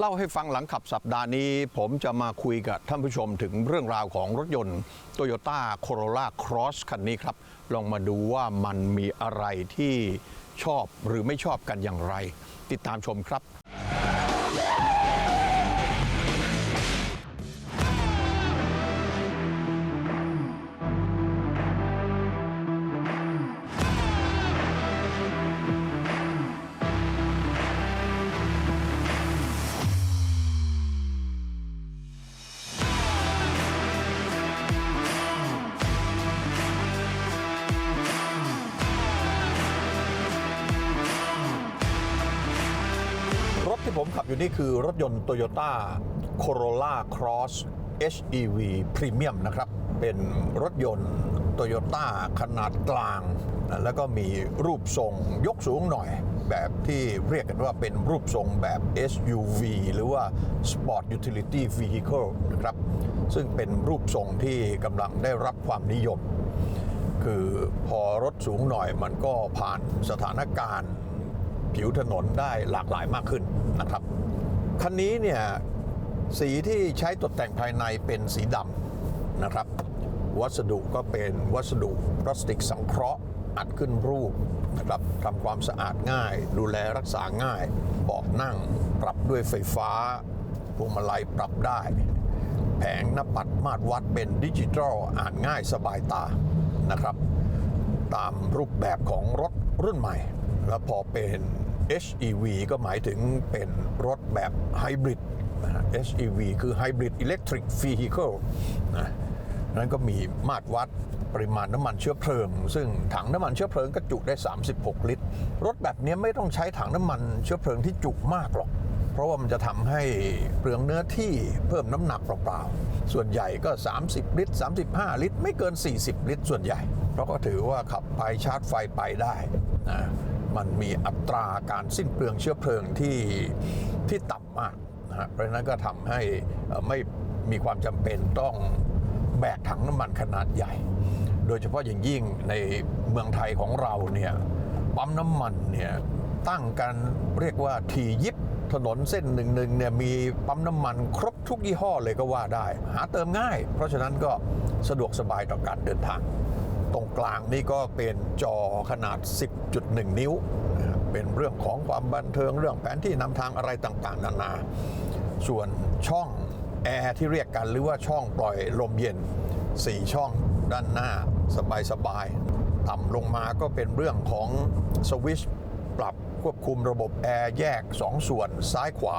เล่าให้ฟังหลังขับสัปดาห์นี้ ผมจะมาคุยกับท่านผู้ชมถึงเรื่องราวของรถยนต์ Toyota Corolla Cross คันนี้ครับ ลองมาดูว่ามันมีอะไรที่ชอบหรือไม่ชอบกันอย่างไร ติดตามชมครับ ผมขับอยู่นี่คือรถยนต์ Toyota Corolla Cross HEV Premium นะครับ เป็นรถยนต์ Toyota ขนาดกลาง แล้วก็มีรูปทรงยกสูงหน่อย แบบที่เรียกกันว่าเป็นรูปทรงแบบ SUV หรือว่า Sport Utility Vehicle นะครับ ซึ่งเป็นรูปทรงที่กำลังได้รับความนิยม คือพอรถสูงหน่อยมันก็ผ่านสถานการณ์ ผิวถนนได้หลากหลายมากขึ้นนะครับ คันนี้เนี่ยสีที่ใช้ตกแต่งภายในเป็นสีดำนะครับ วัสดุก็เป็นวัสดุพลาสติกสังเคราะห์อัดขึ้นรูปนะครับทำความสะอาดง่าย ดูแลรักษาง่ายเบาะนั่งปรับด้วยไฟฟ้าพวงมาลัยปรับได้ แผงหน้าปัดมาตรวัดเป็นดิจิทัลอ่านง่ายสบายตานะครับ ตามรูปแบบของรถรุ่นใหม่ แล้วพอเป็น HEV ก็หมายถึงเป็นรถแบบไฮบริดนะ HEV คือ Hybrid Electric Vehicle นะนั้นก็มีมาตรวัดปริมาณน้ำมันเชื้อเพลิง ซึ่งถังน้ำมันเชื้อเพลิงก็จุได้ 36 ลิตร รถแบบนี้ไม่ต้องใช้ถังน้ำมันเชื้อเพลิงที่จุมากหรอก เพราะว่ามันจะทำให้เปลืองเนื้อที่เพิ่มน้ำหนักเปล่าๆ ส่วนใหญ่ก็ 30 ลิตร 35 ลิตร ไม่เกิน 40 ลิตร ส่วนใหญ่ เพราะก็ถือว่าขับไปชาร์จไฟไปได้นะ มันมีอัตราการสิ้นเปลืองเชื้อเพลิงที่ที่ต่ำมากนะฮะเพราะฉะนั้นก็ทำให้ไม่มีความจำเป็นต้องแบกถังน้ำมันขนาดใหญ่ โดยเฉพาะอย่างยิ่งในเมืองไทยของเราเนี่ยปั๊มน้ำมันเนี่ยตั้งกันเรียกว่าทียิบถนนเส้นหนึ่งหนึ่งเนี่ยมีปั๊มน้ำมันครบทุกยี่ห้อเลยก็ว่าได้ หาเติมง่าย เพราะฉะนั้นก็สะดวกสบายต่อการเดินทาง ตรงกลางนี่ก็เป็นจอขนาด 10.1 นิ้ว เป็นเรื่องของความบันเทิงเรื่องแผนที่นำทางอะไรต่างๆ นานา ส่วนช่องแอร์ที่เรียกกันหรือว่าช่องปล่อยลมเย็น 4 ช่องด้านหน้าสบายๆต่ำลงมาก็เป็นเรื่องของสวิชปรับควบคุมระบบแอร์แยก 2 ส่วนซ้ายขวา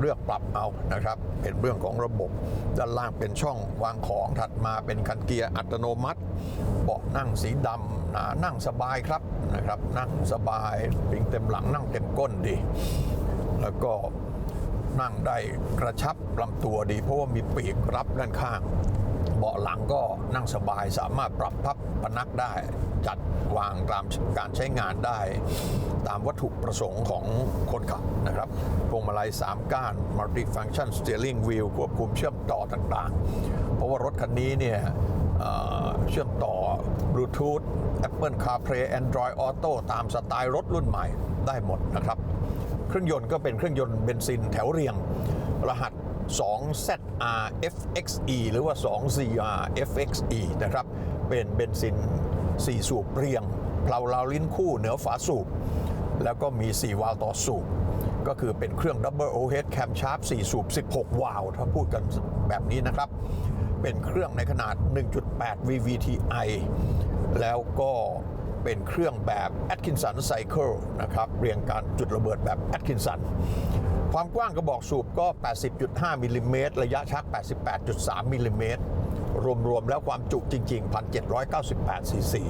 เลือกปรับเอานะครับ เป็นเรื่องของระบบ ด้านล่างเป็นช่องวางของถัดมาเป็นคันเกียร์อัตโนมัติเบาะนั่งสีดำนะนั่งสบายครับนะครับ นั่งสบายปิงเต็มหลังนั่งเต็มก้นดี แล้วก็นั่งได้กระชับลำตัวดี เพราะว่ามีปีกรับด้านข้าง เบาะหลังก็นั่งสบายสามารถปรับพับพนักได้ จัดวางตามการใช้งานได้ ตามวัตถุประสงค์ของคนขับนะครับพวงมาลัย 3 ก้าน Multi Function Steering Wheel ควบคุมเชื่อมต่อต่างๆ เพราะว่ารถคันนี้เนี่ยเชื่อมต่อ Bluetooth Apple CarPlay Android Auto ตามสไตล์รถรุ่นใหม่ได้หมดนะครับ เครื่องยนต์ก็เป็นเครื่องยนต์เบนซินแถวเรียง รหัส 2ZR FXE หรือว่า 2CR FXE นะครับ เป็นเบนซิน 4 สูบเรียงเพลาลาวลิ้นคู่เหนือฝาสูบ แล้วก็มี 4 วาล์วต่อสูบ ก็คือเป็นเครื่อง Double Overhead Cam Sharp 4 สูบ 16 วาล์วถ้าพูดกันแบบนี้นะครับ เป็นเครื่องในขนาด 1.8 VVTi แล้วก็เป็นเครื่องแบบ Atkinson Cycle นะครับ เรียงการจุดระเบิดแบบ Atkinson ความกว้างกระบอกสูบก็ 80.5มิลลิเมตรระยะชัก 88.3มิลลิเมตรรวม ๆ แล้วความจุจริง ๆ 1,798ซีซี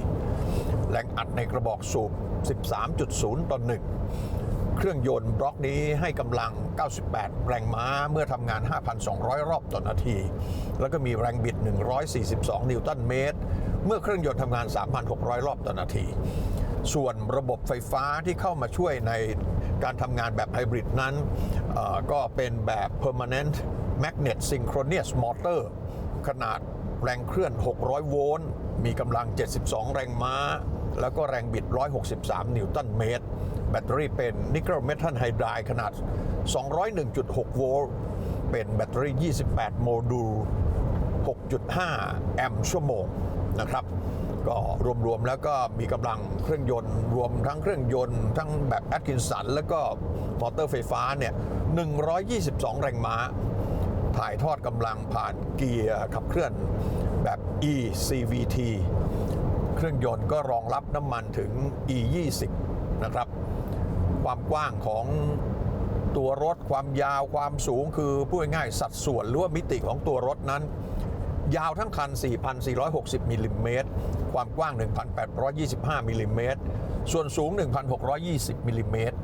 แรงอัดในกระบอกสูบ 13.0 ต่อ 1 เครื่องยนต์บล็อกนี้ให้กำลัง 98 แรงม้าเมื่อทำงาน 5,200 รอบต่อนาที แล้วก็มีแรงบิด 142 นิวตันเมตร เมื่อเครื่องยนต์ทำงาน 3,600 รอบต่อนาที ส่วนระบบไฟฟ้าที่เข้ามาช่วยใน การทำงานแบบไฮบริดนั้นก็เป็นแบบ permanent magnet synchronous motor ขนาดแรงเคลื่อน 600 โวลต์ มีกำลัง 72 แรงม้า แล้วก็แรงบิด 163 นิวตันเมตร แบตเตอรี่เป็นนิกเกิลเมทัลไฮดรายขนาด 201.6 โวลต์ เป็นแบตเตอรี่ 28 โมดูล 6.5 แอมป์ชั่วโมงนะครับ ก็รวมๆแล้วก็มีกำลังเครื่องยนต์ รวมทั้งเครื่องยนต์ ทั้งแบบแอตคินสันแล้วก็มอเตอร์ไฟฟ้าเนี่ย 122 แรงม้า ถ่ายทอดกำลังผ่านเกียร์ขับเคลื่อนแบบ eCVT เครื่องยนต์ก็รองรับน้ำมันถึง E20 นะครับ ความกว้างของตัวรถความยาวความสูงคือพูดง่ายสัดส่วนหรือว่ามิติของตัวรถนั้น ยาวทั้งคัน 4,460มิลลิเมตรความกว้าง 1,825มิลลิเมตรส่วนสูง 1,620มิลลิเมตร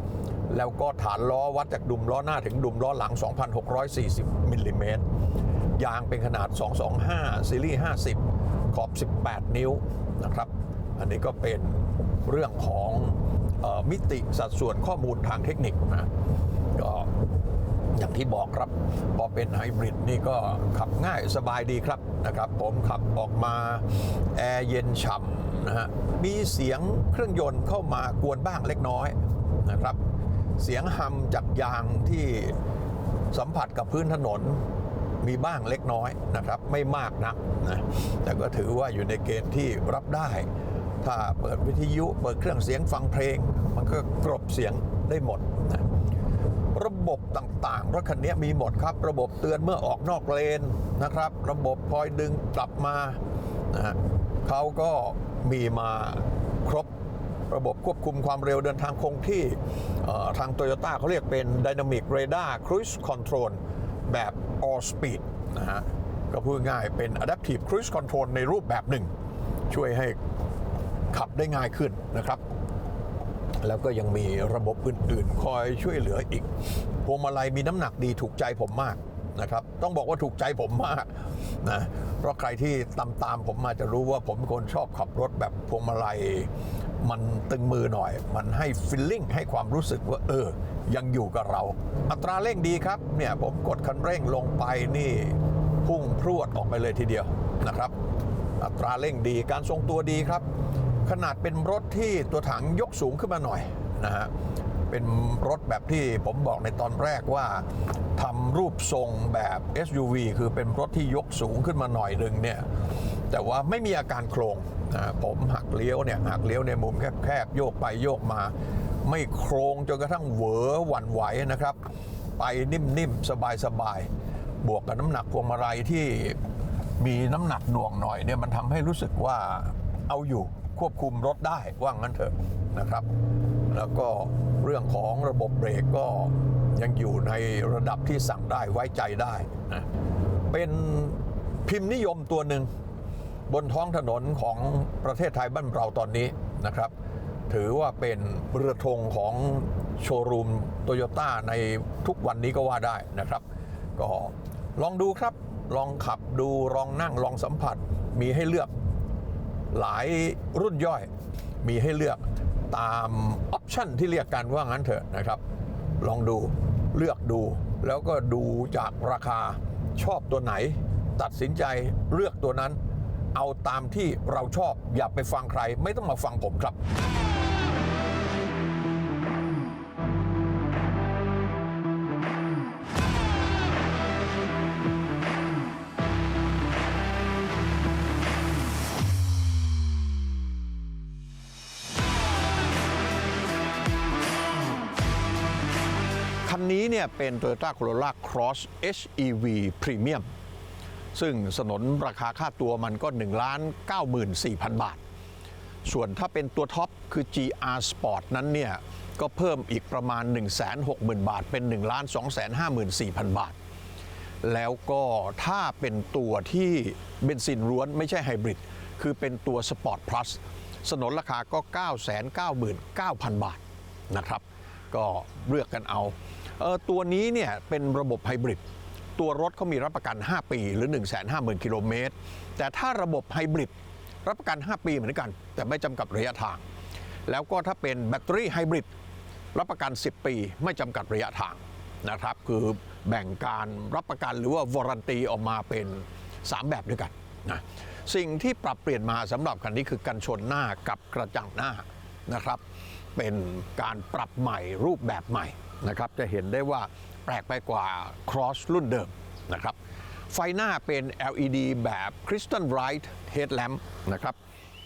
แล้วก็ฐานล้อวัดจากดุมล้อหน้าถึงดุมล้อหลัง 2,640มิลลิเมตรยางเป็นขนาด 225 ซีรีส์ 50 ขอบ 18 นิ้วนะครับ อันนี้ก็เป็นเรื่องของออมิติสัดส่วนข้อมูลทางเทคนิคนะก็อย่างที่บอกครับ พอเป็นไฮบริดนี่ก็ขับง่ายสบายดีครับ นะครับ ผมขับออกมาแอร์เย็นฉ่ำนะฮะมีเสียงเครื่องยนต์เข้ามากวนบ้างเล็กน้อยนะครับ เสียงฮัมจากยางที่สัมผัสกับพื้นถนนมีบ้างเล็กน้อยนะครับ ไม่มากนักนะแต่ก็ถือว่าอยู่ในเกณฑ์ที่รับได้ ถ้าเปิดวิทยุเปิดเครื่องเสียงฟังเพลง มันก็กรบเสียงได้หมดนะ ระบบต่างๆ รถคันนี้มีหมดครับ ระบบเตือนเมื่อออกนอกเลนนะครับ ระบบคอยดึงกลับมานะฮะเขาก็มีมาครบระบบควบคุมความเร็วเดินทางคงที่ทางโตโยต้าเขาเรียกเป็น Dynamic Radar Cruise Control แบบ All Speed นะฮะก็พูดง่ายเป็น Adaptive Cruise Control ในรูปแบบหนึ่ง ช่วยให้ขับได้ง่ายขึ้นนะครับ แล้วก็ยังมีระบบอื่น ๆ คอยช่วยเหลืออีก พวงมาลัยมีน้ำหนักดีถูกใจผมมากนะครับ ต้องบอกว่าถูกใจผมมากนะเพราะใครที่ตามตามผมมาจะรู้ว่าผมเป็นคนชอบขับรถแบบพวงมาลัยมันตึงมือหน่อย มันให้ฟิลลิ่งให้ความรู้สึกว่า เออ ยังอยู่กับเรา อัตราเร่งดีครับ เนี่ยผมกดคันเร่งลงไปนี่ พุ่งพรวดออกไปเลยทีเดียวนะครับ อัตราเร่งดีการทรงตัวดีครับ ขนาดเป็นรถที่ตัวถังยกสูงขึ้นมาหน่อยนะฮะ เป็นรถแบบที่ผมบอกในตอนแรกว่าทำรูปทรงแบบ SUV คือเป็นรถที่ยกสูงขึ้นมาหน่อยหนึ่งเนี่ยแต่ว่าไม่มีอาการโครงผมหักเลี้ยวเนี่ยหักเลี้ยวในมุมแคบๆโยกไปโยกมา ไม่โครงจนกระทั่งเหวอหวั่นไหวนะครับ ไปนิ่มๆ สบายๆ บวกกับน้ำหนักพวงมาลัยที่มีน้ำหนักหน่วงหน่อยเนี่ยมันทำให้รู้สึกว่าเอาอยู่ ควบคุมรถได้ว่างั้นเถอะนะครับ แล้วก็เรื่องของระบบเบรกก็ยังอยู่ในระดับที่สั่งได้ไว้ใจได้นะเป็นพิมพ์นิยมตัวหนึ่งบนท้องถนนของประเทศไทยบ้านเราตอนนี้นะครับ ถือว่าเป็นเรือธงของโชว์รูมโตโยต้าในทุกวันนี้ก็ว่าได้นะครับ ก็ลองดูครับ ลองขับดูลองนั่งลองสัมผัสมีให้เลือก หลายรุ่นย่อยมีให้เลือกตามออปชันที่เรียกกันว่างั้นเถอะนะครับ ลองดูเลือกดู แล้วก็ดูจากราคาชอบตัวไหน ตัดสินใจเลือกตัวนั้น เอาตามที่เราชอบอย่าไปฟังใคร ไม่ต้องมาฟังผมครับ เนี่ยเป็น Toyota Corolla Cross HEV Premium ซึ่งสนนราคาค่าตัวมันก็1ล้าน94,000 บาท ส่วนถ้าเป็นตัวท็อปคือ GR Sport นั้นเนี่ย ก็เพิ่มอีกประมาณ 160,000 บาท เป็น1ล้าน254,000 บาท แล้วก็ถ้าเป็นตัวที่เบนซินล้วนไม่ใช่ไฮบริด คือเป็นตัว Sport Plus สนนราคาก็ 999,000 บาทนะครับ ก็เลือกกันเอา ตัวนี้เนี่ยเป็นระบบไฮบริดตัวรถเขามีรับประกัน 5 ปี หรือ 150,000กิโลเมตร แต่ถ้าระบบไฮบริดรับประกัน 5 ปีเหมือนกัน แต่ไม่จำกัดระยะทาง แล้วก็ถ้าเป็นแบตเตอรี่ไฮบริดรับประกัน 10 ปี ไม่จำกัดระยะทางนะครับคือแบ่งการรับประกันหรือว่าวารันตีออกมาเป็น 3 แบบด้วยกันนะสิ่งที่ปรับเปลี่ยนมาสำหรับคันนี้คือกันชนหน้ากับกระจังหน้านะครับ เป็นการปรับใหม่รูปแบบใหม่ นะครับจะเห็นได้ว่าแปลกไปกว่า Cross รุ่นเดิมนะครับไฟหน้าเป็น LED แบบ Crystal Bright Headlamp นะครับ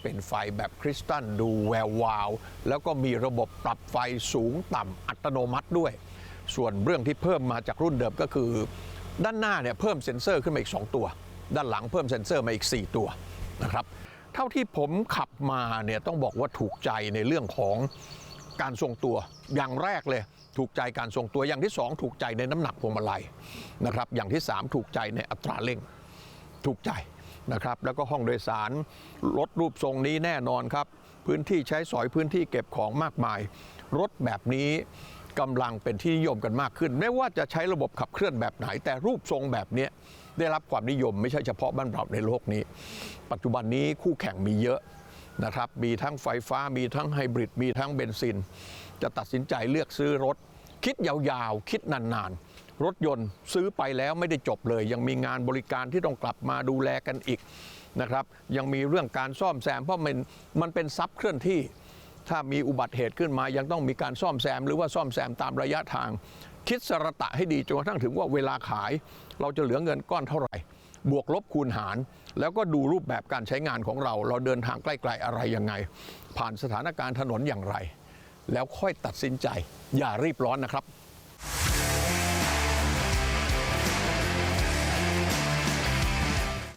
เป็นไฟแบบคริสตัลดูแวววาว แล้วก็มีระบบปรับไฟสูงต่ำอัตโนมัติด้วย ส่วนเรื่องที่เพิ่มมาจากรุ่นเดิมก็คือ ด้านหน้าเนี่ยเพิ่มเซ็นเซอร์ขึ้นมาอีก 2 ตัว ด้านหลังเพิ่มเซ็นเซอร์มาอีก 4 ตัวนะครับเท่าที่ผมขับมาเนี่ยต้องบอกว่าถูกใจในเรื่องของ การทรงตัวอย่างแรกเลยถูกใจการทรงตัวอย่างที่ 2 ถูกใจในน้ำหนักพวงมาลัยนะครับอย่างที่ 3 ถูกใจในอัตราเร่งถูกใจนะครับแล้วก็ห้องโดยสารรถรูปทรงนี้แน่นอนครับ พื้นที่ใช้สอยพื้นที่เก็บของมากมาย รถแบบนี้กำลังเป็นที่นิยมกันมากขึ้น ไม่ว่าจะใช้ระบบขับเคลื่อนแบบไหน แต่รูปทรงแบบนี้ได้รับความนิยมไม่ใช่เฉพาะบ้านเราในโลกนี้ ปัจจุบันนี้คู่แข่งมีเยอะ นะครับ มีทั้งไฟฟ้า มีทั้งไฮบริด มีทั้งเบนซิน จะตัดสินใจเลือกซื้อรถ คิดยาวๆ คิดนานๆ รถยนต์ซื้อไปแล้วไม่ได้จบเลย ยังมีงานบริการที่ต้องกลับมาดูแลกันอีกนะครับ ยังมีเรื่องการซ่อมแซม เพราะมันมันเป็นทรัพย์เคลื่อนที่ ถ้ามีอุบัติเหตุขึ้นมา ยังต้องมีการซ่อมแซม หรือว่าซ่อมแซมตามระยะทาง คิดสระตะให้ดีจนกระทั่งถึงว่าเวลาขาย เราจะเหลือเงินก้อนเท่าไหร่ บวกลบคูณหาร แล้วก็ดูรูปแบบการใช้งานของเรา เราเดินทางใกล้ๆอะไรยังไง ผ่านสถานการณ์ถนนอย่างไร แล้วค่อยตัดสินใจอย่ารีบร้อนนะครับ